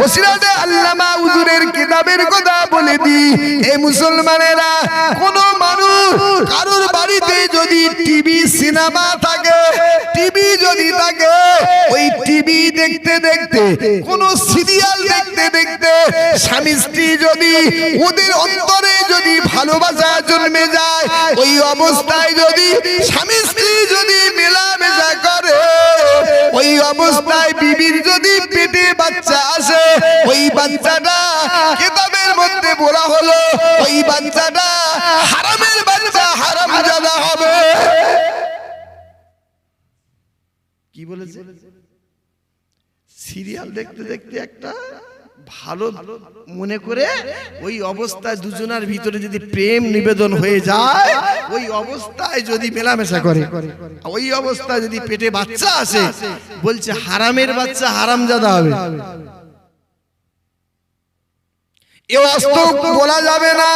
বসিরাটে আল্লামা হুজুরের কিতাবের কথা বলে দি। মুসলমানেরা, কোন মানুষ কারোর বাড়িতে যদি টিভি সিনেমা থাকে টিভি যদি থাকে, ওই টিভি দেখতে দেখতে, কোন সিরিয়াল দেখতে দেখতে, স্বামী স্ত্রী যদি ওদের অন্তরে যদি ভালোবাসা জন্মে যায়, ওই অবস্থায় যদি স্বামী স্ত্রী যদি মেলামেশা করে, ওই অবস্থায় বিবির যদি পেটে বাচ্চাটা কিতাবের মধ্যে বলা হলো, ওই বাচ্চাটা হারামের বাচ্চা হারাম জাদা হবে। কি বলেছে? সিরিয়াল দেখতে দেখতে একটা ভালো মনে করে ওই অবস্থায় দুজনের ভিতরে যদি প্রেম নিবেদন হয়ে যায়, ওই অবস্থায় যদি মেলামেশা করে, ওই অবস্থায় যদি পেটে বাচ্চা আসে, বলছে হারামের বাচ্চা হারাম জাদা হবে। এ অস্ত্র বলা যাবে না।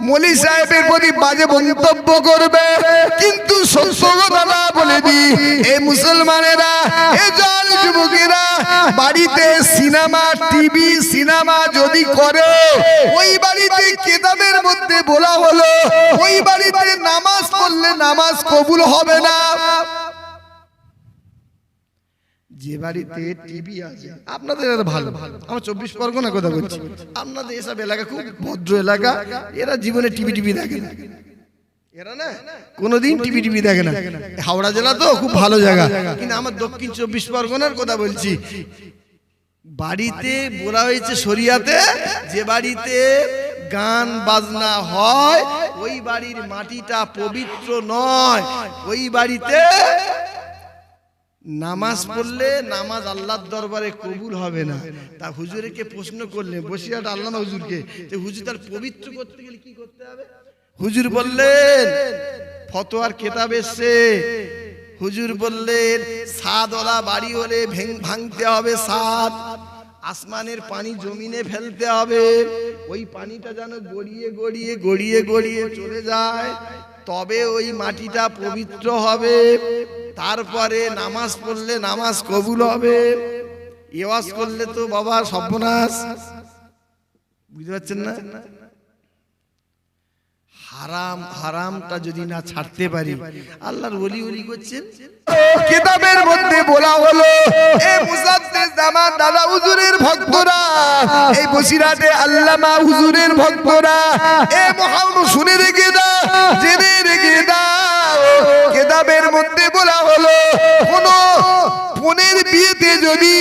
মলি সাহেবের প্রতি বাজে মন্তব্য করবে। কিন্তু সত্য বলে দি। এই মুসলমানেরা এ জল যুবকেরা বাড়িতে সিনেমা টিভি সিনেমা যদি করে ওই বাড়িতে কেতাবের মধ্যে বলা হলো ওই বাড়িতে নামাজ পড়লে নামাজ কবুল হবে না। যে বাড়িতে টিভি আছে আপনাদের এরা ভালো ভালো আমার চব্বিশ পরগনা কথা বলছি আপনাদের এসব এলাকা খুব ভদ্র এলাকা এরা জীবনে টিভি টিভি দেখে না এরা না কোনোদিন টিভি টিভি দেখে না হাওড়া জেলা তো খুব ভালো জায়গা কিন্তু আমার দক্ষিণ চব্বিশ পরগনার কথা বলছি বাড়িতে বলা হয়েছে শরিয়াতে যে বাড়িতে গান বাজনা হয় ওই বাড়ির মাটিটা পবিত্র নয় ওই বাড়িতে নামাজ পড়লে নামাজ আল্লাহর দরবারে কবুল হবে না। তা হুজুরকে প্রশ্ন করলে বসিয়াট আল্লাহ হুজুরকে? যে হুজুর তার পবিত্র করতে গেলে কি করতে হবে? হুজুর বললেন, ফতোয়ার কেতাব এসছে। হুজুর বললেন, সাদওয়ালা বাড়ি হলে ভাঙতে হবে সাদ। আসমানের পানি জমিনে ফেলতে হবে। ওই পানিটা যেন গড়িয়ে গড়িয়ে গড়িয়ে গড়িয়ে চলে যায়, তবে ওই মাটিটা পবিত্র হবে। তারপরে নামাজ পড়লে নামাজ কবুল হবে। এওয়াজ করলে তো বাবা সর্বনাশ। বুঝতে পারছেন না? হারাম হারামটা যদি না ছাড়তে পারি আল্লাহর ওলি ওলি করছেন? কিতাবের মধ্যে বলা হলো এই মুসাদ্দিস জামান দাদা হুজুরের ভক্তরা এই বসিরাটে আল্লামা হুজুরের ভক্তরা এ মোহাম্মদ শুনে রেখে দাও জেনে রেখে দাও। কিতাবের মধ্যে বলা হলো কোন বোনের বিয়েতে যদি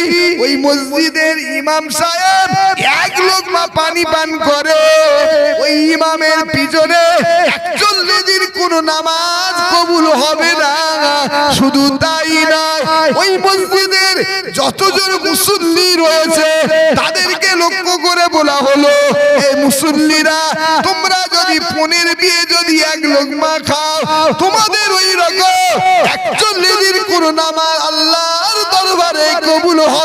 ওই মসজিদের ইমাম সাহেব এক লোকমা পানি পান করে, ওই ইমামের পিছনে একচল্লিশ কোন নামাজ কবুল হবে না। শুধু তাই নয়, ওই মসজিদের যতজন মুসল্লি রয়েছে, তাদেরকে লক্ষ্য করে বলা হলো এই মুসল্লিরা, তোমরা যদি পনেরো বিয়ে যদি এক লোকমা খাও, তোমাদের ওই রকম একচল্লিশ কোন নামাজ আল্লাহর দরবারে কবুল হয়